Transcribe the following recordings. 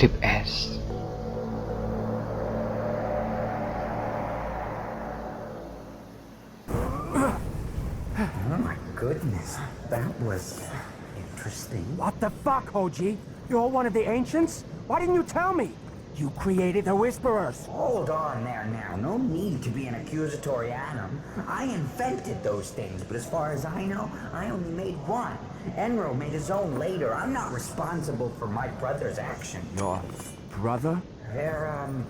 10s Oh my goodness, that was interesting. What the fuck, Hoji? You're one of the ancients? Why didn't you tell me? You created the Whisperers. Hold on there now. No need to be an accusatory Adam. I invented those things, but as far as I know, I only made one. Enro made his own later. I'm not responsible for my brother's action. Your brother? They're, um,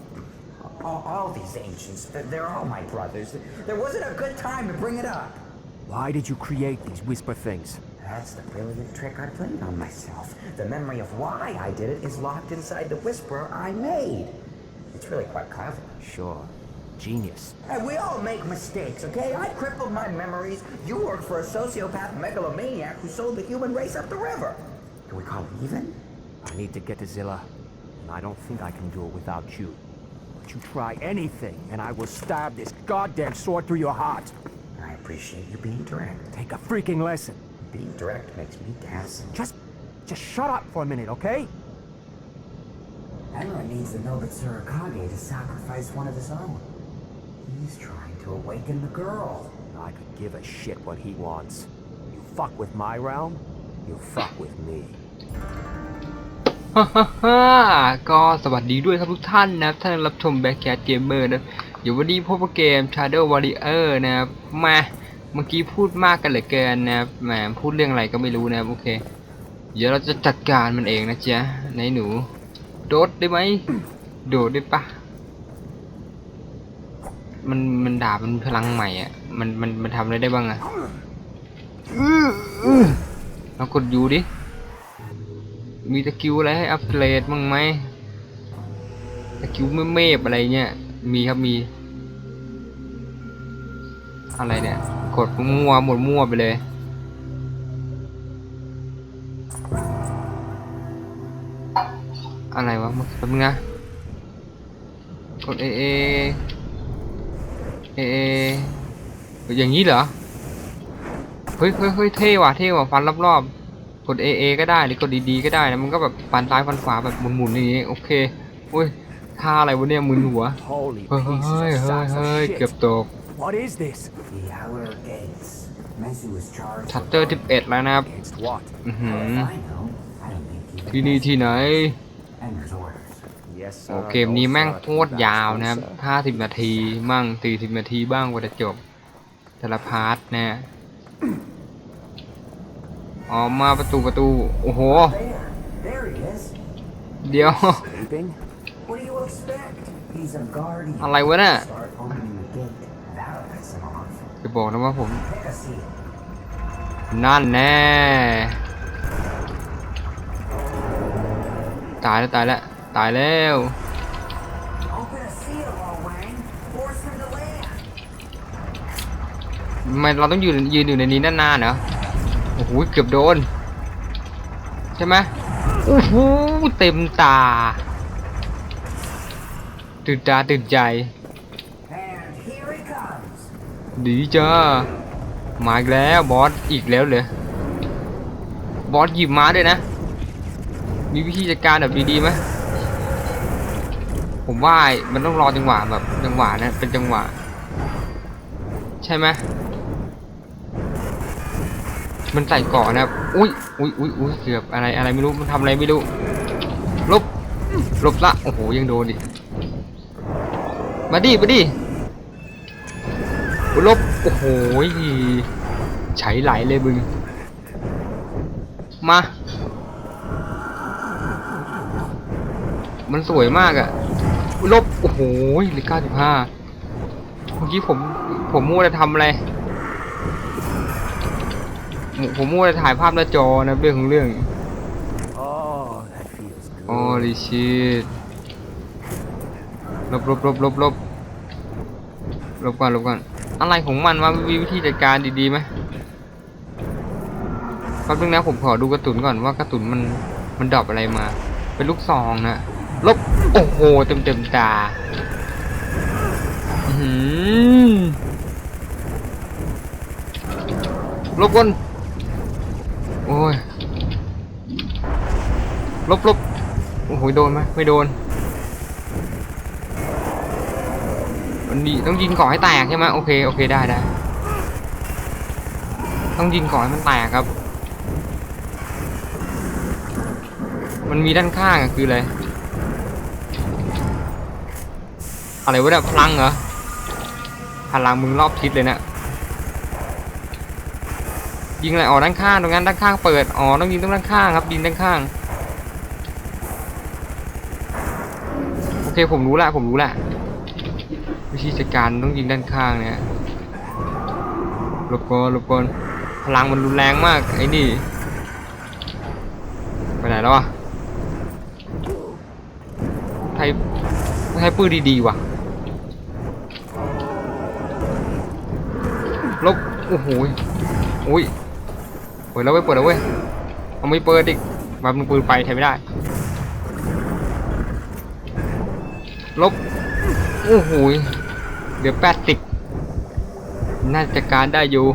all, all these ancients, they're, they're all my brothers. There wasn't a good time to bring it up. Why did you create these whisper things? That's the brilliant trick I played on myself. The memory of why I did it is locked inside the whisperer I made. It's really quite clever. Sure. Genius. Hey, we all make mistakes, okay? I crippled my memories. You worked for a sociopath megalomaniac who sold the human race up the river. Can we call it even? I need to get to Zilla, and I don't think I can do it without you. But you try anything, and I will stab this goddamn sword through your heart. I appreciate you being direct. Take a freaking lesson. Being direct makes me gas. Just, just shut up for a minute, okay? Emra needs the Nobit Surakage to sacrifice one of his own. He's trying to awaken the girl. I could give a shit what he wants. You fuck with my realm, you fuck with me. ฮ่าฮ่าฮ่าก็สวัสดีด้วยครับทุกท่านนะครับท่านรับชมแบ็คแคทเกมเมอร์นะเดี๋ยววันนี้พบกับเกม Shadow Warrior นะครับมาเมื่อกี้พูดมากกันเหลือเกินนะครับแหมพูดเรื่องอะไรก็ไม่รู้นะครับโอเค เดี๋ยวเราจะจัดการมันเองนะจ๊ะไหนหนู โดดได้ไหมโดดได้ปะ มันมันดาบมันพลังใหม่อะ มันมันมันทำอะไรได้บ้างอะเรากดยูดิ มีสกิลอะไรให้อัปเกรดบ้างไหมสกิลไม่เมฟอะไรเงี้ยมีครับมี อะไรเนี่ย กดมั่วหมดมั่วไปเลยอะไรวะมึงแป๊บนึงนะกดเอเอ เอเออย่างนี้เหรอ เฮ้ยเฮ้ยเฮ้ยเท่ว่ะ เท่ว่ะ ฟันรอบๆ กด AA ก็ได้ หรือกดดีๆ ก็ได้นะ มันก็แบบฟันซ้ายฟันขวาแบบหมุนๆอย่างงี้ โอเคอุ้ยท่าอะไรวะเนี่ยมึนหัว Holy เฮ้ย pieces เฮ้ย of เฮ้ย sacks เฮ้ย of เกือบ shit. ตก What is this? The Outer Gates. Messi was charged ชัตเตอร์11แล้วนะครับ Against what? อือหือ I know. I don't think you ที่นี่ที่ไหน Ender's orders. Yes, โอ้ sir. เกมนี้แม่งโคตรยาวนะครับ 50 นาทีมั่ง 40 นาทีบ้างกว่าจะจบ แต่ละพาร์ทนะอ๋อมาประตูประตู โอ้โห There. There he is. เดี๋ยว Sleeping? What do you expect? He's a guardian. อะไรวะน่ะ Start opening the gate. That'll piss him off. จะบอกนะว่าผม Pick a seat. นั่นแน่ ตายแล้วตายแล้ว ตายแล้ว Open a seal, All Wang. Force him to land. ทำไมเราต้องยืนยืนอยู่ในนี้นานๆเหรอโอ้โหเกือบโดน ใช่ไหมโอ้โหเต็มตาตื่นตาตื่นใจ ดีจ้ามาอีกแล้วบอสอีกแล้วเลยบอสหยิบมาด้วยนะ มีวิธีจัดการแบบดีๆไหม ผมว่ามันต้องรอจังหวะแบบจังหวะนะเป็นจังหวะ ใช่ไหมมันใส่เกาะนะอุ้ยอุ้ยอุ้ยอุ้ยเกือบอะไรอะไรไม่รู้มันทำอะไรไม่รู้ลบลบละโอ้โหยังโดนดิมาดิมาดิลบโอ้โหใช้ไหลเลยมึงมา มันสวยมากอะลบโอ้โหเหลือเก้าสิบห้าเมื่อกี้ผมผมมั่วจะทำอะไรผมผมมั่วจะถ่ายภาพหน้าจอนะเรื่องของเรื่อง Oh, that feels good. โอ้ลิชิตลบลบลบลบลบลบก่อนลบก่อนอะไรของมันวะมีวิธีจัดการดีๆไหมแป๊บนึงนะผมขอดูกระสุนก่อนว่ากระสุนมันมันดรอปอะไรมา เป็นลูกซองนะ โอ้โหเต็มเต็มตาหืลบก่อนโอ้ยลบลบโอ้โหโดนไหมไม่โดนมันดีต้องยิงก่อให้แตกใช่ไหมโอเคโอเคได้ได้ต้องยิงก่อให้มันแตกครับ มันมีด้านข้างคืออะไร อะไรวะเนี่ยพลังเหรอพลังมึงรอบทิศเลยเนะยิงอะไรอ๋อด้านข้างตรงนั้นด้านข้างเปิดอ๋อต้องยิงตรงด้านข้างครับยิงด้านข้างโอเคผมรู้ละผมรู้ละวิธีจัดการต้องยิงด้านข้างเนี่ยหลบก่อนหลบก่อนพลังมันรุนแรงมากไอ้นี่ไปไหนแล้ววะไทยไทยปืนดีๆว่ะ ลบโอ้โหยโอ้ยเปิดแล้วเว้ยเปิดแล้วเว้ยเอาไม่เปิดอีกมามึงปืนไปใช้ไม่ได้ลบโอ้โหเดี๋ยวแปดสิบน่าจะการได้อยู่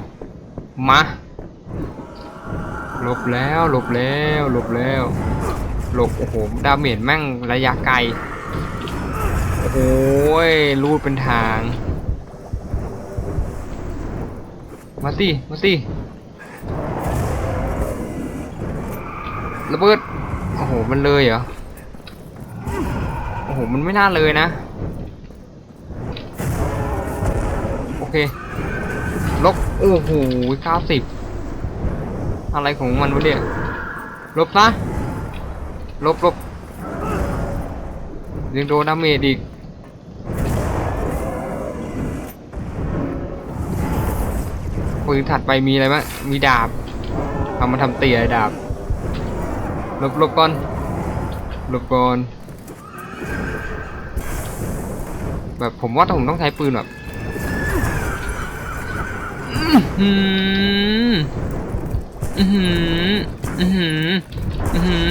มาหลบแล้วหลบแล้วหลบแล้วหลบโอ้โหดาเมจแม่งระยะไกลโอ้ยรูดเป็นทาง มาสิมาสิระเบิด โอ้โห มันเลยเหรอ โอ้โห มันไม่น่าเลยนะ โอเค ลบ โอ้โหเก้าสิบ อะไรของมันวะเนี่ย ลบซะลบลบยังโดนดาเมจอีก ปืนถัดไปมีอะไรบ้างมีดาบเอามาทำเตี๋ยดาบลบลบก่อนลบก่อนแบบผมว่าผมต้องใช้ปืนแบบอือหืออือหืออือหืออือหือ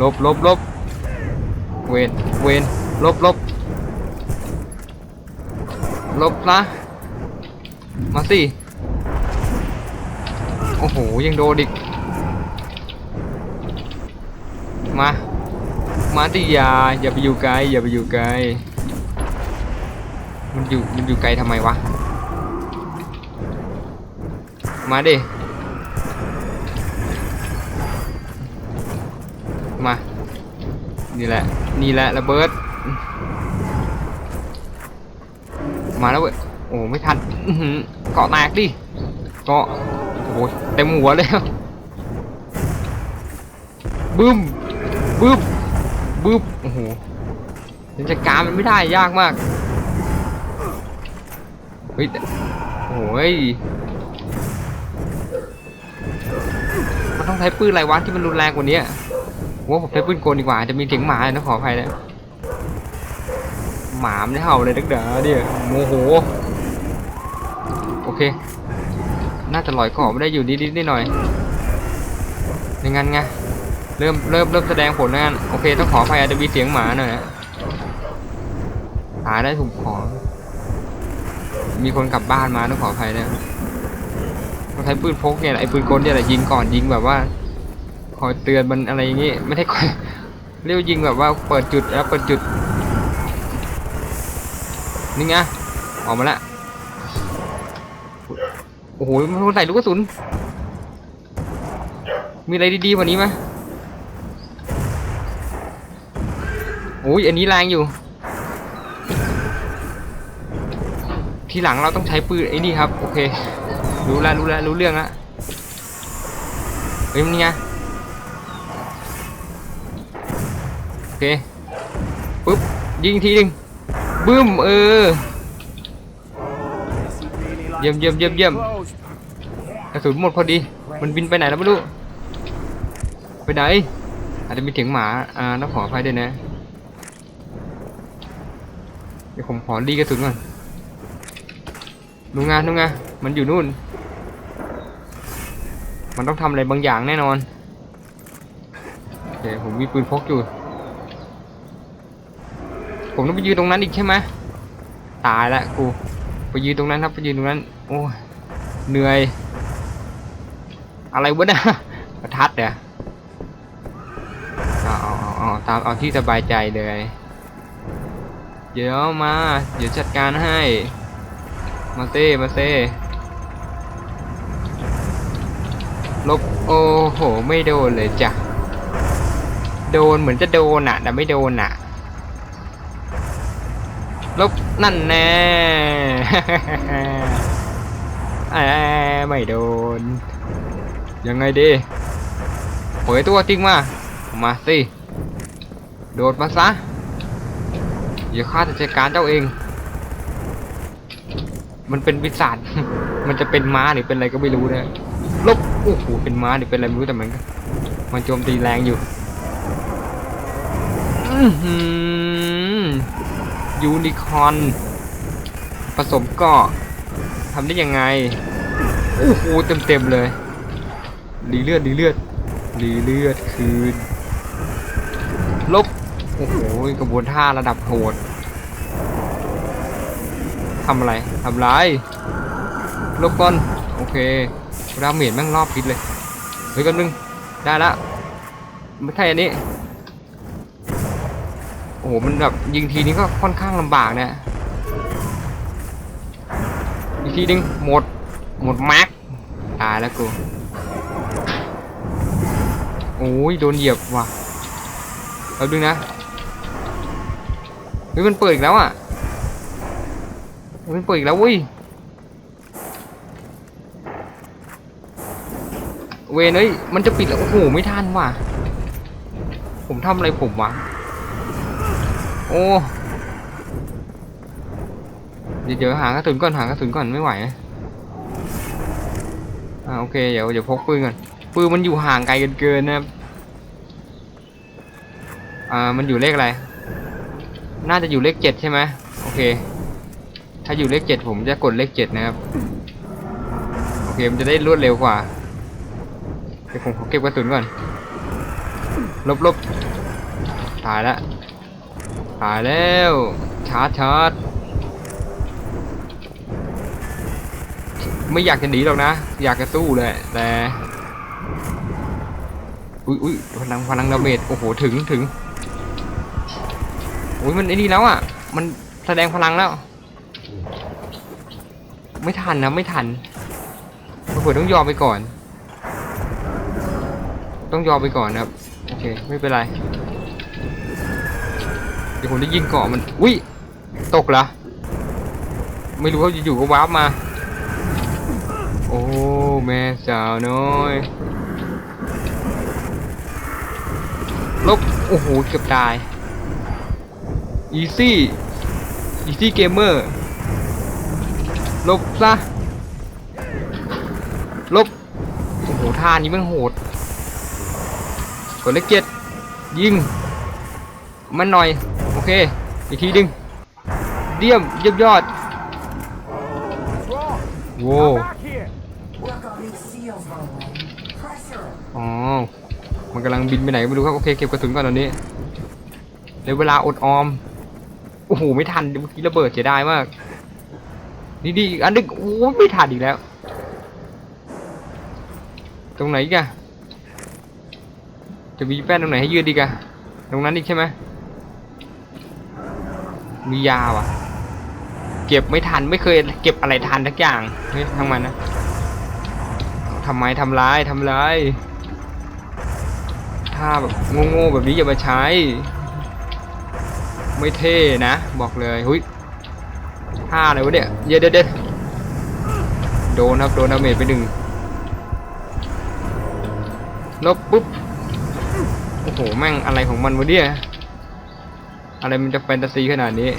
ลบลบลบเวนเวนลบลบลบนะมาสิ อ้โห ยังโดนอีก มา มาติยา อย่าไปอยู่ไกล อย่าไปอยู่ไกล มันอยู่ มันอยู่ไกลทำไมวะ มาดิ มา นี่แหละ นี่แหละระเบิด มาแล้วเว้ย โอ้ ไม่ทันเกาะแตกดิ เกาะ โอ้ยเต็มหัวแล้วบึ้มบึ้มบึ้มโอ้โหยังจัดการมันไม่ได้ยากมากเฮ้ยแต่โอ้ยมันต้องใช้ปืนอะไรวะที่มันรุนแรงกว่านี้ว่าผมใช้ปืนโกนดีกว่าจะมีเสียงหมานะขออภัยนะหมาไม่เห่าเลยดักเดาเดียโมโหโอเค น่าจะลอยขอบไม่ได้อยู่นิดๆหน่อยๆอย่างงั้นไงเริ่มเริ่มเริ่มแสดงผลแล้วกันโอเคต้องขออภัยอาจจะมีเสียงหมาหน่อยนะหาได้ถูกของมีคนกลับบ้านมาต้องขออภัยนะต้องใช้ปืนพกเนี่ยไอ้ปืนกลเนี่ยแหละยิงก่อนยิงแบบว่าคอยเตือนมันอะไรอย่างงี้ไม่ได้คอยเรียกว่ายิงแบบว่าเปิดจุดแล้วเปิดจุดนี่ไงออกมาละ โอ้โหมันใส่ลูกกระสุน มีอะไรดีๆกว่านี้ไหมโอ้ยอันนี้แรงอยู่ ทีหลังเราต้องใช้ปืนไอ้นี่ครับ โอเค รู้แล้วรู้แล้วรู้เรื่องล้วเฮ้ยมันนี่ไงโอเค ปุ๊บ ยิงทีหนึ่งบึ้ม เออ เยี่ยมเยี่ยมเยี่ยมเยี่ยมกระสุนหมดพอดี มันบินไปไหนแล้วไม่รู้ ไปไหน อาจจะมีเสียงหมา อ่าต้องขออภัยด้วยนะ เดี๋ยวผมขอรีกระสุนก่อนดูงานดูงานมันอยู่นู่น มันต้องทำอะไรบางอย่างแน่นอนโอเคผมมีปืนพกอยู่ ผมต้องไปยืนตรงนั้นอีกใช่ไหมตายละกู ไปยืนตรงนั้นครับไปยืนตรงนั้น โอ้เหนื่อย อะไรวะเนี่ยประทัดเนี่ยเอาเอาเอาเอาตามเอาที่สบายใจเลย เดี๋ยวมา เดี๋ยวจัดการให้ มาเต้มาเต้ลบโอ้โห ไม่โดนเลยจ้ะ โดนเหมือนจะโดนอะแต่ไม่โดนอะลบนั่นแน่ ไม่โดน ยังไงดีเผยตัวจริงมา มาสิ โดดมาซะ เดี๋ยวข้าจะจัดการเจ้าเอง มันเป็นวิสาจมันจะเป็นม้าหรือเป็นอะไรก็ไม่รู้นะลบโอ้โหเป็นม้าหรือเป็นอะไรไม่รู้แต่มันมันโจมตีแรงอยู่ยูนิคอร์น ผสมก็ทำได้ยังไงโอ้โหเต็มๆเลยรีเลือดรีเลือดรีเลือดคืนลบโอ้โหกระบวนท่าระดับโหดทำอะไรทำไรลบก่อนโอเคดาเมจแม่งรอบพิษเลยเฮ้ยกันนึงได้ละไม่ใช่อันนี้โอ้โหมันแบบยิงทีนี้ก็ค่อนข้างลำบากนะอีก ทีนึงหมด หมดแม็กตายแล้วกูโอ้ยโดนเหยียบว่ะเอาดึงนะเฮ้ยมันเปิดอีกแล้วอะมันเปิดอีกแล้วเว้ยเวนเอ้ยมันจะปิดแล้วโอ้โหไม่ทันว่ะ ผมทำอะไรผมวะโอ้ เดี๋ยวหากระสุนก่อนหากระสุนก่อนไม่ไหวอ่าโอเคเดี๋ยวเดี๋ยวพกปืนก่อนปืนมันอยู่ห่างไกลกันเกินนะครับอ่ามันอยู่เลขอะไร น่าจะอยู่เลขเจ็ดใช่ไหมโอเค ถ้าอยู่เลขเจ็ดผมจะกดเลขเจ็ดนะครับโอเคมันจะได้รวดเร็วกว่าเดี๋ยวผมขอเก็บกระสุนก่อนลบลบตายแล้วตายแล้วชาร์จชาร์จ ไม่อยากจะหนีหรอกนะ อยากจะสู้เลยแต่อุ้ยอุ้ยพลังพลังดาเมจโอ้โหถึงถึงอุ้ยมันไอ้นี่แล้วอะ มันแสดงพลังแล้ว ไม่ทันนะไม่ทันเผื่อต้องยอมไปก่อน ต้องยอมไปก่อนนะครับโอเคไม่เป็นไรเดี๋ยวผมได้ยิงเกาะมันอุ้ยตกเหรอไม่รู้เขาอยู่ๆก็ว้าร์ปมา อ้แม่สาวน้อยลบโอ้โหเกือบตาย อีซี่อีซี่เกมเมอร์ลบซะลบโอ้โหท่านี้มันโหดกดเลขเจ็ดยิง มันหน่อย โอเค อีกทีดึงเดี่ยมเยี่ยมยอด โว้ มันกำลังบินไปไหนไม่รู้ครับโอเคเก็บกระสุนก่อนตอนนี้เดี๋ยเวลาอดออมโอ้โหไม่ทันเมื่อกี้ระเบิดเสียดายมากนี่ดีอีกอันนึงโอ้ไม่ทันอีกแล้ว ตรงไหนกอะจะมีแป้นตรงไหนให้ยืดดีกอะตรงนั้นอีกใช่ไหมมียาวอะเก็บไม่ทันไม่เคย เก็บอะไรทันทักอย่างเฮ้ยทั้งมันนะทำไมทำร้ายทำร้าย ถ้าแบบโง่ๆแบบนี้อย่ามาใช้ ไม่เท่นะ บอกเลยหุ้ยท่าอะไรวะเนี่ยเดี๋ยวเดี๋ยวเดี๋ยวโดนครับโดนดาเมจไปหนึ่งลบปุ๊บโอ้โหแม่งอะไรของมันวะเนี่ยอะไรมันจะแฟนตาซีขนาดนี้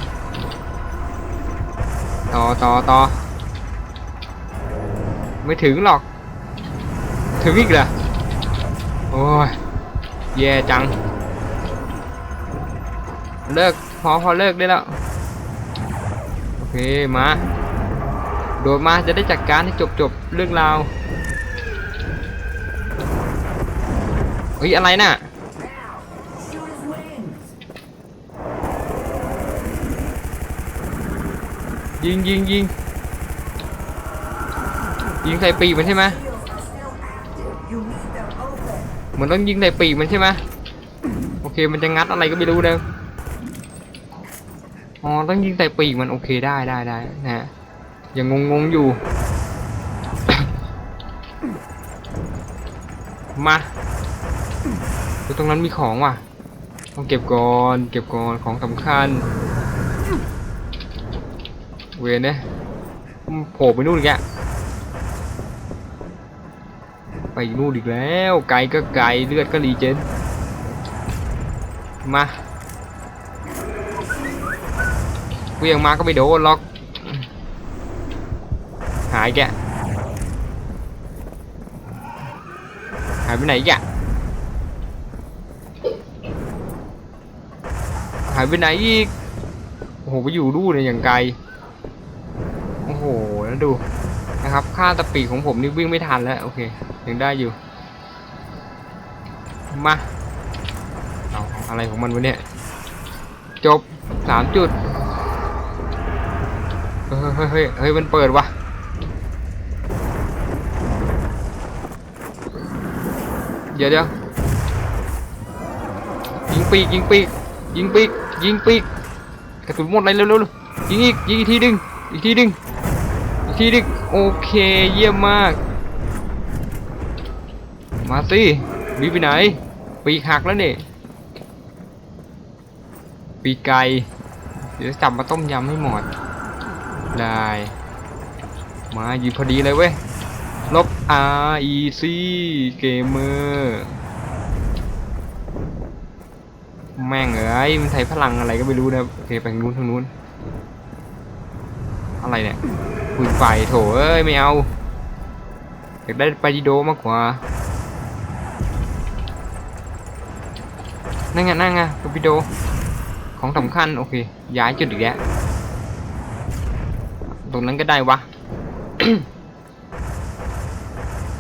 ต่อต่อต่อไม่ถึงหรอก ถึงอีกเหรอโอ้ย แย่จัง เลิกพอพอเลิกได้แล้ว โอเค มา โดดมาจะได้จัดการให้จบจบเรื่องราวเฮ้ย อะไรน่ะยิงยิงยิงยิงใส่ปีกมันใช่ไหม Seals are still active. You need them open. มันต้องยิงใส่ปีกมันใช่ไหมโอเคมันจะงัดอะไรก็ไม่รู้นะอ๋อต้องยิงใส่ปีกมันโอเคได้ได้ได้นะฮะยังงงๆอยู่ มาดูตรงนั้นมีของว่ะต้องเก็บก่อนเก็บก่อนของสำคัญ เวยนเนี่ยโผล่ไปนู่นอีกแก ไปนู่นอีกแล้ว ไกลก็ไกลเลือดก็รีเจน มาเวียงมาก็ไม่โดนล็อก หายแกหายไปไหนแกหายไปไหนอีก โอ้โห ไปอยู่ดูเนี่ยอย่างไกล โอ้โห แล้วดูนะครับ ค่าตะปีของผมนี่วิ่งไม่ทันแล้ว โอเค ยังได้อยู่ มาเอาอะไรของมันวะเนี่ย จบสามจุด เฮ้ยเฮ้ยเฮ้ยมันเปิดวะเดี๋ยวเดี๋ยวยิงปีกยิงปีกยิงปีกยิงปีกกระสุนหมดเลยเร็วเร็วเร็วยิงอีกยิงอีกทีดึงอีกทีดึงอีกทีดึงโอเคเยี่ยมมาก มาสิบีไปไหน ปีกหักแล้วเนี่ยปีกไก่เดี๋ยวจับมาต้มยำให้หมด ได้ มาอยู่พอดีเลยเว้ย ลบ R E C Gamer แม่งเอ้ยมันใช้พลังอะไรก็ไม่รู้นะโอเคไปทางนู้นทางนู้น อะไรเนี่ยปืนไฟโถเอ้ย ไม่เอา อยากได้ปาจิโดมากกว่า นั่งไงนั่งไงปาจิโดของสำคัญโอเค ย้ายจุดอีกแล้วตรงนั้นก็ได้วะ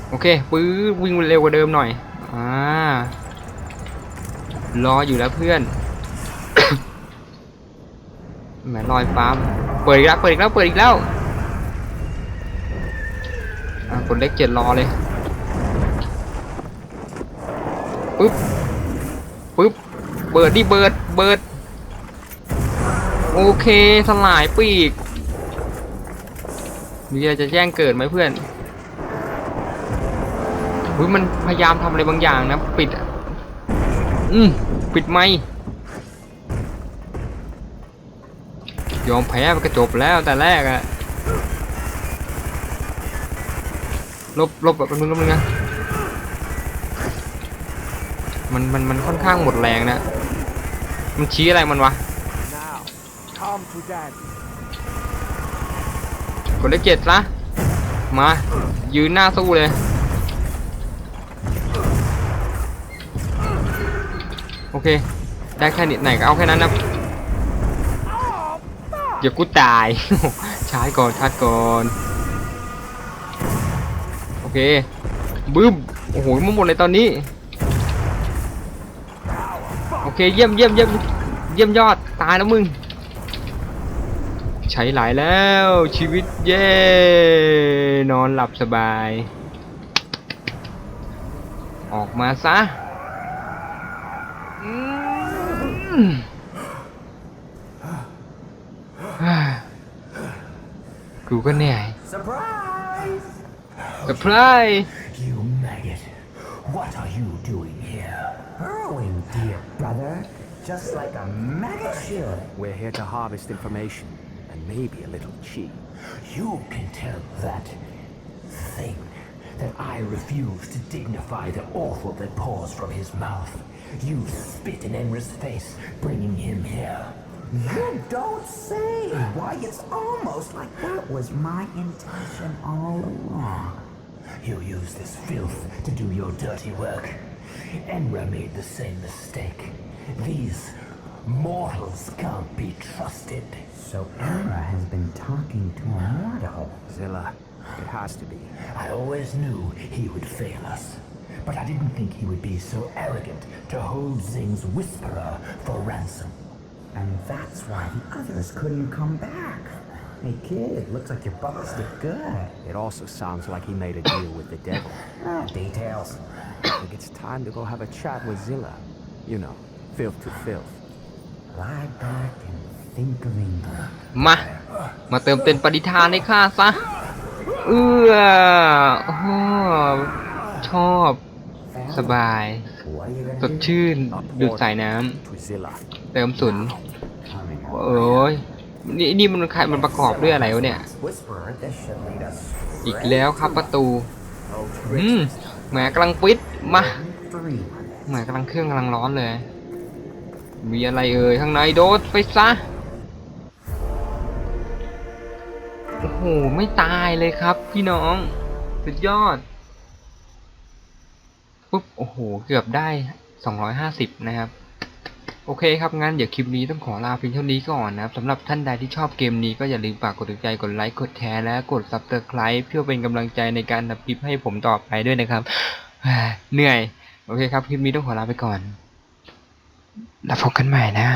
โอเคปื้อวิ่งเร็วกว่าเดิมหน่อย อ่ารออยู่แล้วเพื่อนแหมลอยฟ้าเปิดอีกแล้วเปิดอีกแล้วเปิดอีกแล้วอะกดเลขเจ็ดรอเลยปึ๊บ เปิดดิเบิดเบิดโอเคสลายปีกมีอะไรจะแจ้งเกิดไหมเพื่อนอุ้ยมันพยายามทำอะไรบางอย่างนะปิดอืมปิดไม่ยอมแพ้กระจบแล้วแต่แรกอะลบลบแบบนึงลบนึงนะ มันมันมันค่อนข้างหมดแรงนะ มันชี้อะไรมันวะกดเลขเจ็ดซะมา ยืนหน้าสู้เลยโอเค ได้แค่นิดไหนก็เอาแค่นั้นนะเดี๋ยวกูตาย ชาร์จก่อนชาร์จก่อน โอเคบึ้ม โอ้โหมันหมดเลยตอนนี้ เคเยี่ยมเยี่ยมเยี่ยมเยี่ยมยอดตายแล้วมึง ใช้หลายแล้วชีวิตเย่นอนหลับสบาย ออกมาซะอืมฮ่ากูก็เหนื่อย Surprise! เซอร์ไพรส์ Just like a maggot should. We're here to harvest information and maybe a little cheat. You can tell that thing that I refuse to dignify the awful that pours from his mouth. You spit in Enra's face, bringing him here. You don't say. Why, it's almost like that was my intention all along. You use this filth to do your dirty work. Enra made the same mistake. These mortals can't be trusted. So Enra has been talking to a mortal. Zilla, it has to be. I always knew he would fail us. But I didn't think he would be so arrogant to hold Zing's Whisperer for ransom. And that's why the others couldn't come back. Hey kid, looks like your busted good. It also sounds like he made a deal with the devil. Ah, details. I think it's time to go have a chat with Zilla. You know, filth to filth. Lie back and think of England. มา มาเติมเต็มปฏิทานให้ข้าซะ เอื้อโอ้โหชอบ สบาย What are you ส gonna ด do? ชื่น ดูดสายน้ To Zilla. ำเติมสุน Coming โอ้ย นี่นี่มันใครมันประกอบด้วยอะไรวะเนี่ย Whisperer, this should lead us อีกแล้วครับประตู Oh, อืมแหมกำลังปิดมา three. แหมกำลังเครื่องกำลังร้อนเลย มีอะไรเอ่ยข้างในโดดไปซะ โอ้โห ไม่ตายเลยครับพี่น้อง สุดยอด ปุ๊บ โอ้โห เกือบได้ 250 นะครับ โอเคครับ งั้นเดี๋ยวคลิปนี้ต้องขอลาเพียงเท่านี้ก่อนนะครับสำหรับท่านใดที่ชอบเกมนี้ก็อย่าลืมฝากกดติดใจ กดไลค์ กดแชร์ และกด subscribe เพื่อเป็นกำลังใจในการทำคลิปให้ผมต่อไปด้วยนะครับ เหนื่อย โอเคครับ คลิปนี้ต้องขอลาไปก่อน แล้วพบกันใหม่นะ